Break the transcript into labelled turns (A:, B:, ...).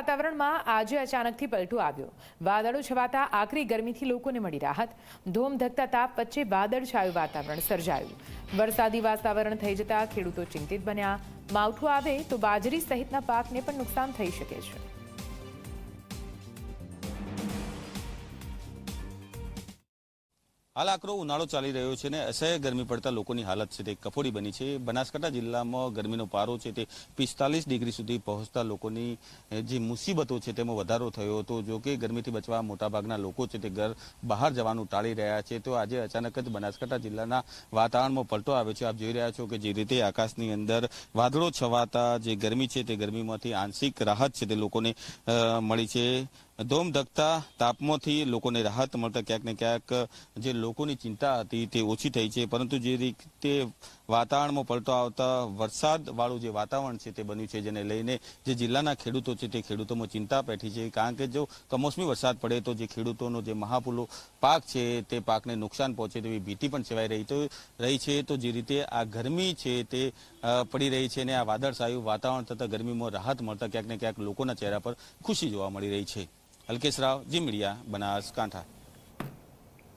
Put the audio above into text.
A: વાતાવરણમાં આજે અચાનકથી પલટો આવ્યો. વાદળો છવાતા આકરી ગરમીથી લોકોને મળી રાહત. ધોમ ધકતા તાપ વચ્ચે વાદળછાયું વાતાવરણ સર્જાયું. વરસાદી વાતાવરણ થઈ જતા ખેડૂતો ચિંતિત બન્યા. માવઠું આવે તો બાજરી સહિતના પાકને પણ નુકસાન થઈ શકે છે.
B: હાલ આકરો ઉનાળો ચાલી રહ્યો છે અને અસહ્ય ગરમી પડતા લોકોની હાલત છે તે કફોડી બની છે. બનાસકાંઠા જિલ્લામાં ગરમીનો પારો છે તે પિસ્તાલીસ ડિગ્રી સુધી પહોંચતા લોકોની જે મુસીબતો છે તેમાં વધારો થયો હતો. જો કે ગરમીથી બચવા મોટાભાગના લોકો છે તે ઘર બહાર જવાનું ટાળી રહ્યા છે. તો આજે અચાનક જ બનાસકાંઠા જિલ્લાના વાતાવરણમાં પલટો આવ્યો છે. આપ જોઈ રહ્યા છો કે જે રીતે આકાશની અંદર વાદળો છવાતા જે ગરમી છે તે ગરમીમાંથી આંશિક રાહત છે તે લોકોને મળી છે. ધોમ ધકતા તાપમાનથી લોકોને રાહત મળતા ક્યાંક ને ક્યાંક જે લોકોની ચિંતા હતી તે ઓછી થઈ છે. પરંતુ જે રીતે વાતાવરણમાં પલટો આવતા વરસાદવાળું જે વાતાવરણ છે તે બન્યું છે, જેને લઈને જે જિલ્લાના ખેડૂતો છે તે ખેડૂતોમાં ચિંતા પેઠી છે. કારણ કે જો કમોસમી વરસાદ પડે તો જે ખેડૂતોનો જે મહાપુલો પાક છે તે પાકને નુકસાન પહોંચે તેવી ભીતિ પણ સેવાઈ રહી તો રહી છે. તો જે રીતે આ ગરમી છે તે પડી રહી છે અને આ વાદળછાયું વાતાવરણ થતાં ગરમીમાં રાહત મળતા ક્યાંક ને ક્યાંક લોકોના ચહેરા પર ખુશી જોવા મળી રહી છે. અલ્કેશ રાવ જી મીડિયા બનાસકાંઠા